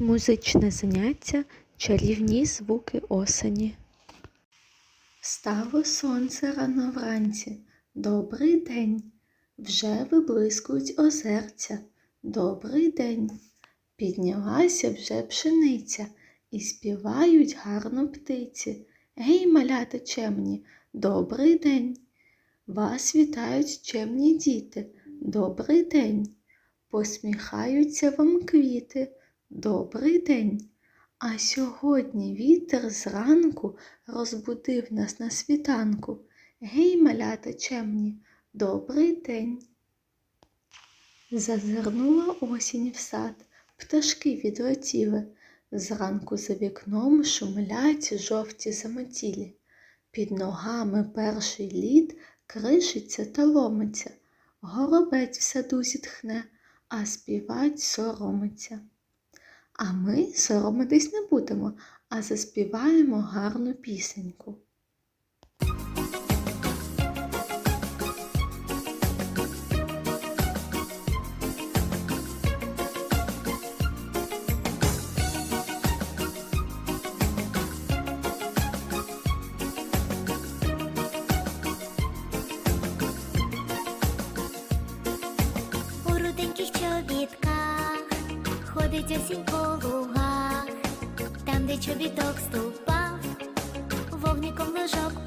Музичне заняття чарівні звуки осені. Встало сонце рано вранці. Добрий день. Вже виблискують озерця. Добрий день. Піднялася вже пшениця і співають гарно птиці. Гей, малята чемні, добрий день. Вас вітають чемні діти. Добрий день. Посміхаються вам квіти. Добрий день. А сьогодні вітер зранку розбудив нас на світанку. Гей, малята чемні, добрий день. Зазирнула осінь в сад, пташки відлетіли. Зранку за вікном шумлять жовті заметілі. Під ногами перший лід кришиться та ломиться. Горобець в саду зітхне, а співать соромиться. А ми соромитись не будемо, а заспіваємо гарну пісеньку. Осінь по лугах, там, де чобіток ступав, вогником лужок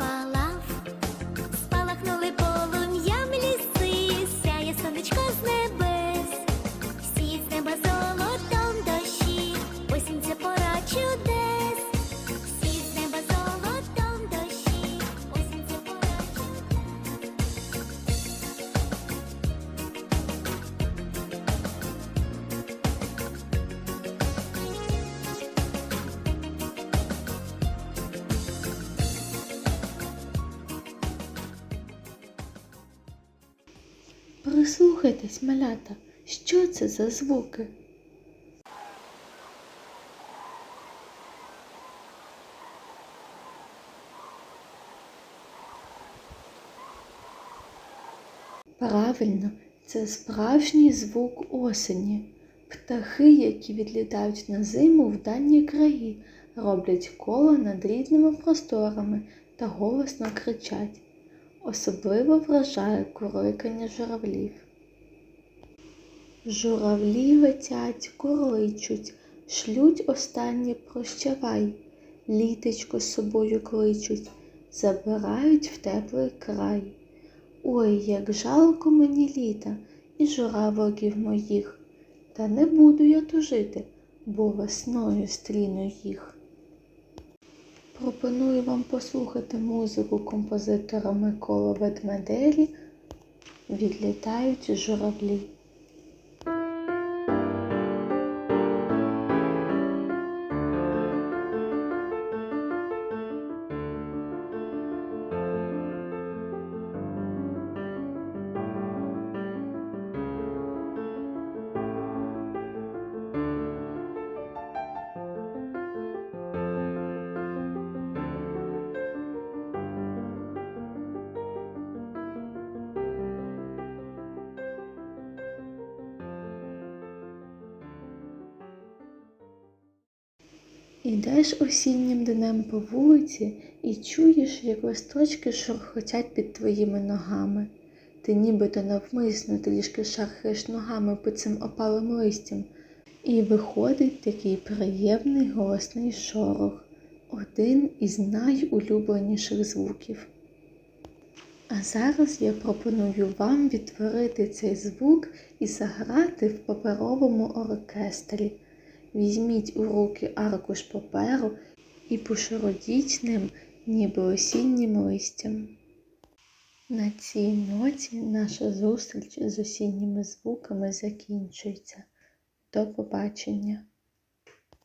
Прислухайтесь, малята, що це за звуки? Правильно, це справжній звук осені. Птахи, які відлітають на зиму в дальні краї, роблять коло над рідними просторами та голосно кричать. Особливо вражає курликання журавлів. Журавлі летять, курличуть, шлють останнє прощавай, літечко з собою кличуть, забирають в теплий край. Ой, як жалко мені літа і журавликів моїх, та не буду я тужити, бо весною стріну їх. Пропоную вам послухати музику композитора Микола Ведмедері Відлітають журавлі. Ідеш осіннім днем по вулиці і чуєш, як листочки шурхотять під твоїми ногами. Ти нібито навмисно трішки шархаєш ногами по цим опалим листям, і виходить такий приємний голосний шорох, один із найулюбленіших звуків. А зараз я пропоную вам відтворити цей звук і заграти в паперовому оркестрі. Візьміть у руки аркуш паперу і пошародіть ним, ніби осіннім листям. На цій ноті наша зустріч з осінніми звуками закінчується. До побачення!